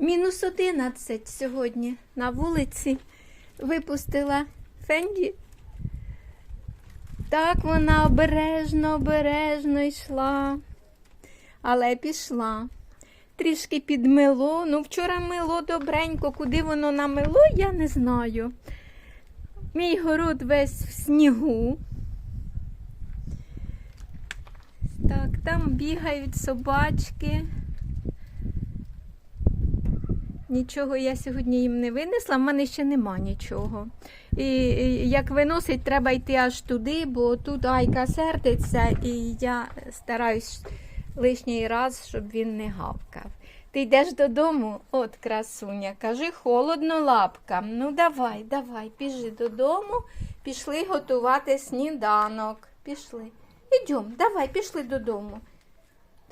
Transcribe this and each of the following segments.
Мінус 11 сьогодні на вулиці. Випустила Фенді. Так вона обережно, обережно йшла. Але пішла. Трішки підмило. Ну, вчора мило добренько. Куди воно намило, я не знаю. Мій город весь в снігу. Так, там бігають собачки. Нічого я сьогодні їм не винесла, в мене ще нема нічого. І, і як виносить, треба йти аж туди, бо тут Айка сердиться, і я стараюсь лишній раз, щоб він не гавкав. Ти йдеш додому, от красуня, кажи холодно лапкам. Ну давай, давай, біжи додому, пішли готувати сніданок. Пішли. Ідем, давай, пішли додому.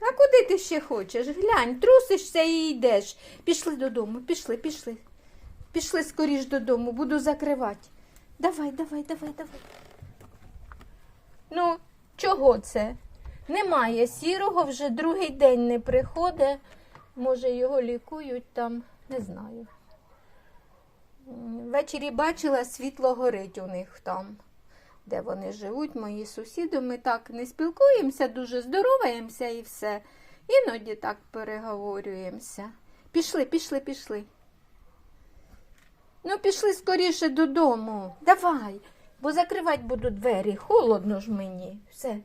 А куди ти ще хочеш? Глянь, трусишся і йдеш. Пішли додому, пішли, пішли. Пішли скоріш додому, буду закривати. Давай, давай, давай, давай. Ну, чого це? Немає сірого, вже другий день не приходить. Може, його лікують там, не знаю. Ввечері бачила, світло горить у них там, де вони живуть, мої сусіди. Ми так не спілкуємося, дуже здороваємося і все. Іноді так переговорюємося. Пішли, пішли, пішли. Ну, пішли скоріше додому. Давай, бо закривати буду двері. Холодно ж мені. Все.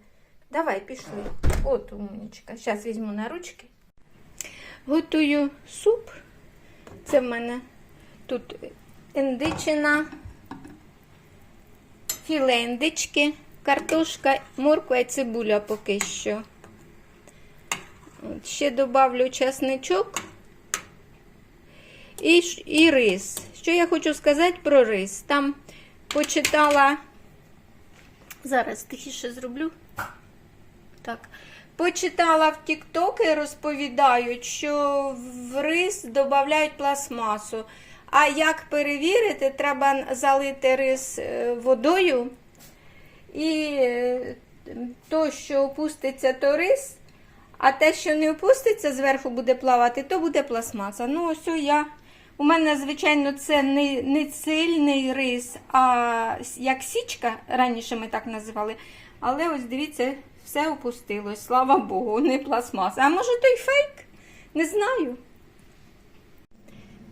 Давай, пішли. От умничка. Зараз візьму на ручки. Готую суп. Це в мене тут індичина, філе індички, картошка, морква і цибуля поки що. От, ще добавлю часничок і, і рис. Що я хочу сказати про рис? Там почитала. Зараз тихіше зроблю. Так. Почитала в Тіктоки, розповідають, що в рис додають пластмасу. А як перевірити, треба залити рис е, водою. І е, то, що опуститься, то рис, а те, що не опуститься, зверху буде плавати, то буде пластмаса. Ну, ось я. У мене, звичайно, це не, не цільний рис, а як січка, раніше ми так називали. Але ось дивіться, все опустилось, слава Богу, не пластмаса. А може той фейк? Не знаю.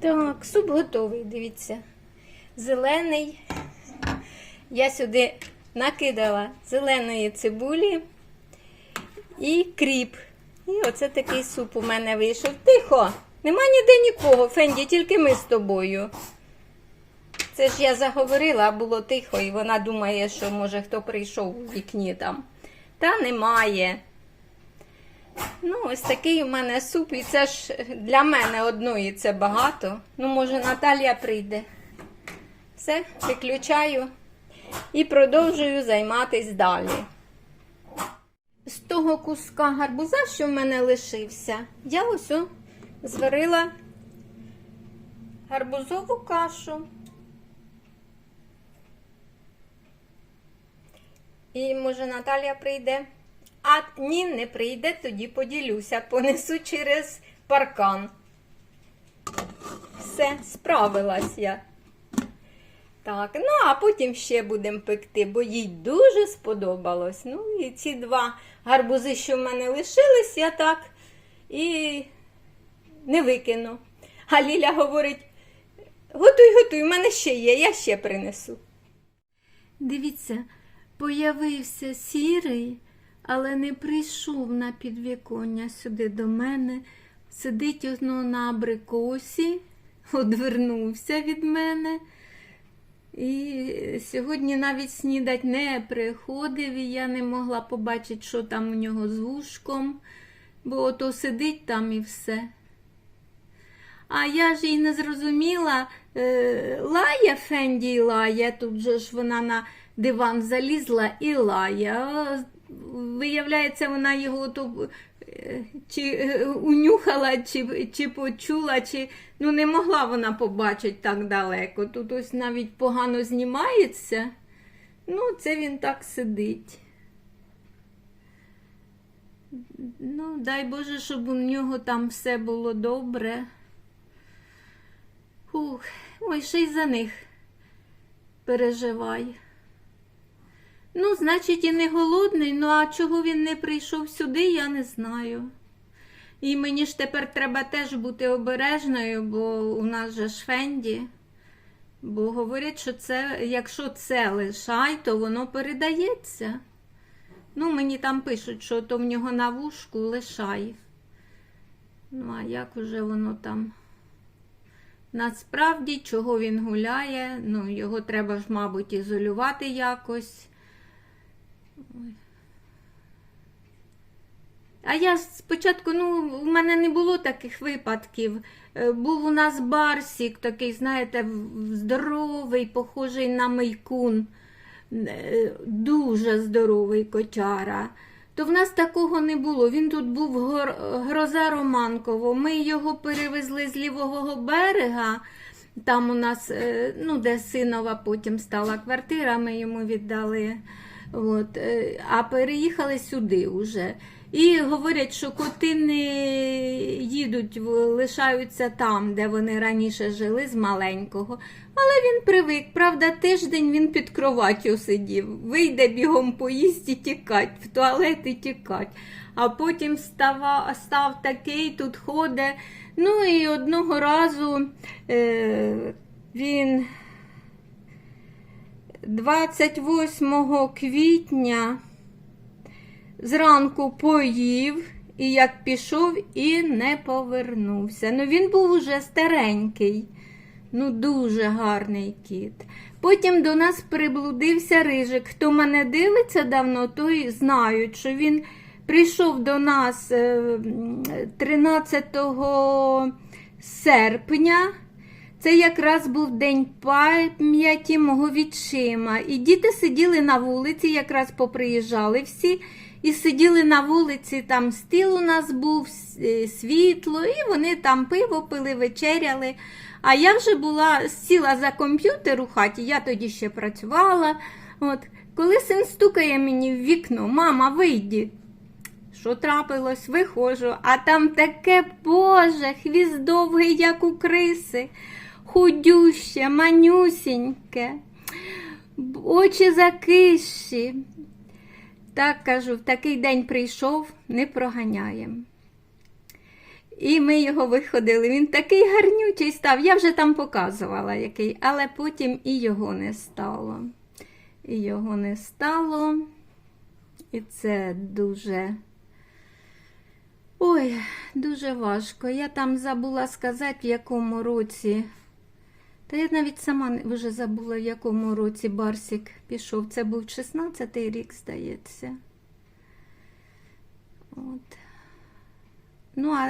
Так, суп готовий, дивіться. Зелений. Я сюди накидала зеленої цибулі і кріп. І оце такий суп у мене вийшов. Тихо! Нема ніде нікого, Фенді, тільки ми з тобою. Це ж я заговорила, а було тихо, і вона думає, що може хто прийшов у вікні там. Та немає. Ну, ось такий у мене суп, і це ж для мене одної це багато. Ну, може, Наталія прийде. Все, виключаю і продовжую займатись далі. З того куска гарбуза, що в мене лишився, я ось зварила гарбузову кашу. І може Наталія прийде. А ні, не прийде, тоді поділюся, понесу через паркан. Все, справилась я. Так, ну а потім ще будемо пекти, бо їй дуже сподобалось. Ну, і ці два гарбузи, що в мене лишились, я так і не викину. А Ліля говорить: готуй, готуй, в мене ще є, я ще принесу. Дивіться, появився сірий, але не прийшов на підвіконня сюди до мене. Сидить воно на абрикосі, одвернувся від мене. І сьогодні навіть снідать не приходив, і я не могла побачити, що там у нього з вушком, бо ото сидить там і все. А я ж і не зрозуміла, е, лає Фенді лає, тут же ж вона на диван залізла і лає. Виявляється, вона його то е, чи е, унюхала, чи, чи почула, чи ну не могла вона побачити так далеко. Тут ось навіть погано знімається. Ну, це він так сидить. Ну, дай Боже, щоб у нього там все було добре. Фух, ой, ще й за них переживай. Ну, значить, і не голодний, ну а чого він не прийшов сюди, я не знаю. І мені ж тепер треба теж бути обережною, бо у нас же ж. Бо говорять, що це, якщо це лишай, то воно передається. Ну, мені там пишуть, що то в нього на вушку лишай. Ну, а як уже воно там? Насправді, чого він гуляє, ну, його треба ж, мабуть, ізолювати якось. А я спочатку, ну, в мене не було таких випадків. Е, Був у нас барсік, такий, знаєте, здоровий, похожий на майкун, Е, дуже здоровий котяра. То в нас такого не було. Він тут був гор... гроза Романково. Ми його перевезли з лівого берега. Там у нас, е, ну, де синова потім стала квартира, ми йому віддали. От, е, а переїхали сюди вже. І говорять, що коти не їдуть, лишаються там, де вони раніше жили з маленького. Але він привик, правда, тиждень він під кроваттю сидів. Вийде бігом поїсть тікать, в туалет і тікать. А потім става, став такий, тут ходить. Ну і одного разу е, він 28 квітня зранку поїв, і як пішов, і не повернувся. Ну він був уже старенький, ну дуже гарний кіт. Потім до нас приблудився рижик. Хто мене дивиться давно, той знають, що він прийшов до нас е, 13 серпня. Це якраз був день пам'яті мого відчима. І діти сиділи на вулиці, якраз поприїжджали всі, і сиділи на вулиці, там стіл у нас був, е, світло, і вони там пиво пили, вечеряли. А я вже була сіла за комп'ютер у хаті, я тоді ще працювала. От. Коли син стукає мені в вікно, мама, вийди. Що трапилось, виходжу, а там таке Боже, хвіст довгий, як у криси, худюще, манюсіньке, очі закищі. Так кажу, в такий день прийшов, не проганяємо. І ми його виходили. Він такий гарнючий став. Я вже там показувала який, але потім і його не стало. І його не стало. І це дуже. Ой, дуже важко. Я там забула сказати, в якому році. Та я навіть сама вже забула, в якому році Барсік пішов. Це був 16-й рік, здається. От. Ну, а,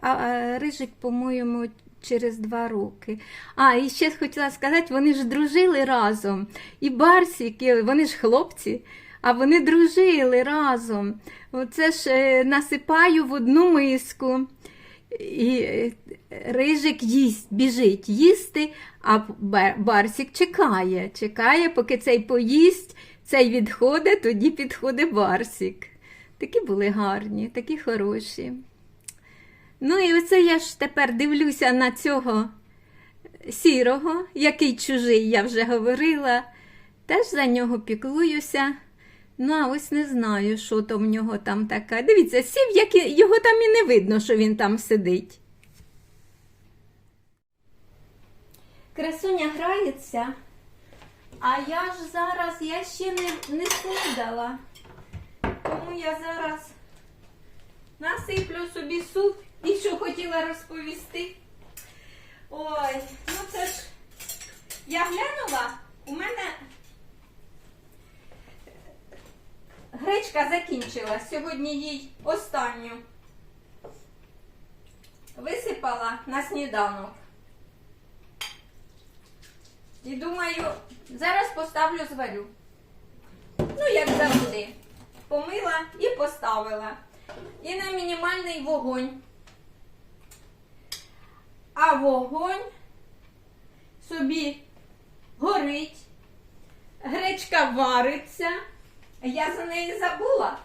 а, а Рижик, по-моєму, через два роки. А, і ще хотіла сказати, вони ж дружили разом. І Барсік, і вони ж хлопці, а вони дружили разом. Оце ж е, насипаю в одну миску. І е, рижик їсть, біжить їсти, а Бар- Барсік чекає, чекає, поки цей поїсть, цей відходить, тоді підходить Барсік. Такі були гарні, такі хороші. Ну і оце я ж тепер дивлюся на цього сірого, який чужий, я вже говорила. Теж за нього піклуюся. Ну, а ось не знаю, що то в нього там таке. Дивіться, сів, як його там і не видно, що він там сидить. Красуня грається, а я ж зараз я ще не, не снідала. Тому я зараз насиплю собі суп і що хотіла розповісти. Ой, ну це ж я глянула, у мене гречка закінчилась. Сьогодні їй останню висипала на сніданок. І думаю, зараз поставлю зварю. Ну, як завжди. Помила і поставила. І на мінімальний вогонь. А вогонь собі горить. Гречка вариться. Я за неї забула.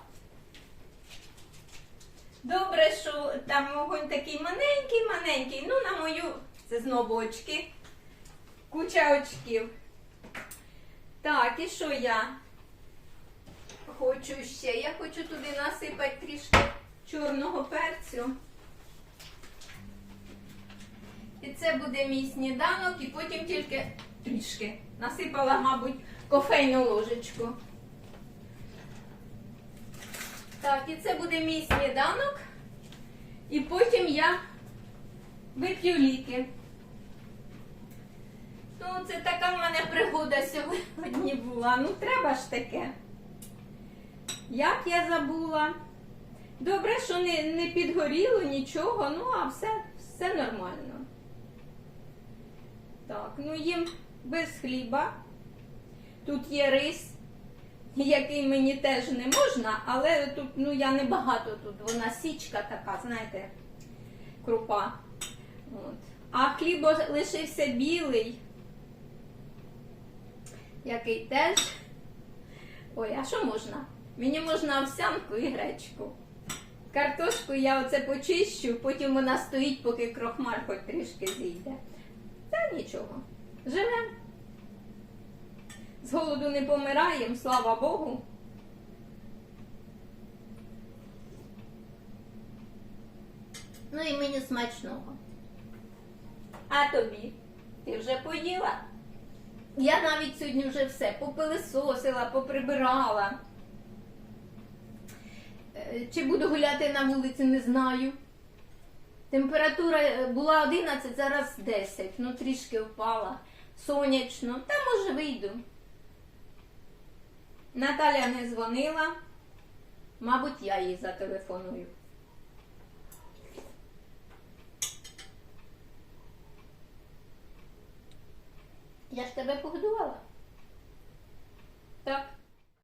Добре, що там вогонь такий маленький, маленький. Ну, на мою, це знову очки. Куча очків. Так, і що я хочу ще? Я хочу туди насипати трішки чорного перцю. І це буде мій сніданок, і потім тільки трішки насипала, мабуть, кофейну ложечку. Так, і це буде мій сніданок. І потім я вип'ю ліки. Це така в мене пригода сьогодні була. Ну, треба ж таке. Як я забула. Добре, що не, не підгоріло нічого, ну а все, все нормально. Так, ну їм без хліба. Тут є рис, який мені теж не можна, але тут ну, я не багато тут. Вона січка така, знаєте, крупа. От. А хліб лишився білий, який теж. Ой, а що можна? Мені можна овсянку і гречку. Картошку я оце почищу, потім вона стоїть, поки крохмаль хоч трішки зійде. Та нічого. Живемо. З голоду не помираємо, слава Богу. Ну і мені смачного. А тобі? Ти вже поїла? Я навіть сьогодні вже все попилисосила, поприбирала. Е, Чи буду гуляти на вулиці, не знаю. Температура е, була 11, зараз 10. Ну, трішки впала. Сонячно. Та може вийду. Наталя не дзвонила. Мабуть, я їй зателефоную. Я ж тебе погодувала. Так.